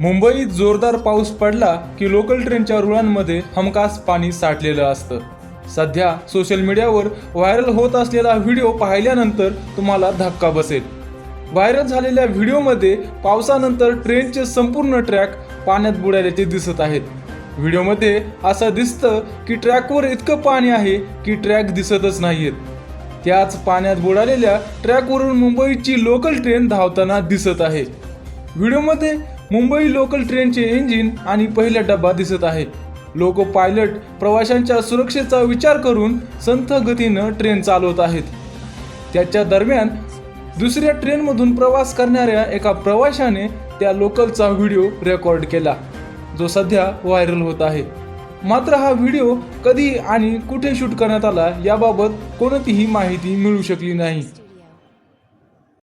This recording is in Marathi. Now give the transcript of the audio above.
मुंबईत जोरदार पाऊस पडला की लोकल ट्रेनच्या रुळांमध्ये हमखास पाणी साठलेलं असतं. सध्या सोशल मीडियावर व्हायरल होत असलेला व्हिडिओ पाहिल्यानंतर तुम्हाला धक्का बसेल. व्हायरल झालेल्या व्हिडिओमध्ये पावसानंतर ट्रेनचे संपूर्ण ट्रॅक पाण्यात बुडाल्याचे दिसत आहेत. व्हिडिओमध्ये असं दिसतं की ट्रॅकवर इतकं पाणी आहे की ट्रॅक दिसतच नाहीयेत. त्याच पाण्यात बुडालेल्या ट्रॅकवरून मुंबईची लोकल ट्रेन धावताना दिसत आहे. व्हिडिओमध्ये मुंबई लोकल ट्रेनचे इंजिन आणि पहिला डब्बा दिसत आहे. लोको पायलट प्रवाशांच्या सुरक्षेचा विचार करून संथ गतीनं ट्रेन चालवत आहेत. त्याच्या दरम्यान दुसऱ्या ट्रेनमधून प्रवास करणाऱ्या एका प्रवाशाने त्या लोकलचा व्हिडिओ रेकॉर्ड केला जो सध्या व्हायरल होत आहे. मात्र हा व्हिडिओ कधी आणि कुठे शूट करण्यात आला याबाबत कोणतीही माहिती मिळू शकली नाही.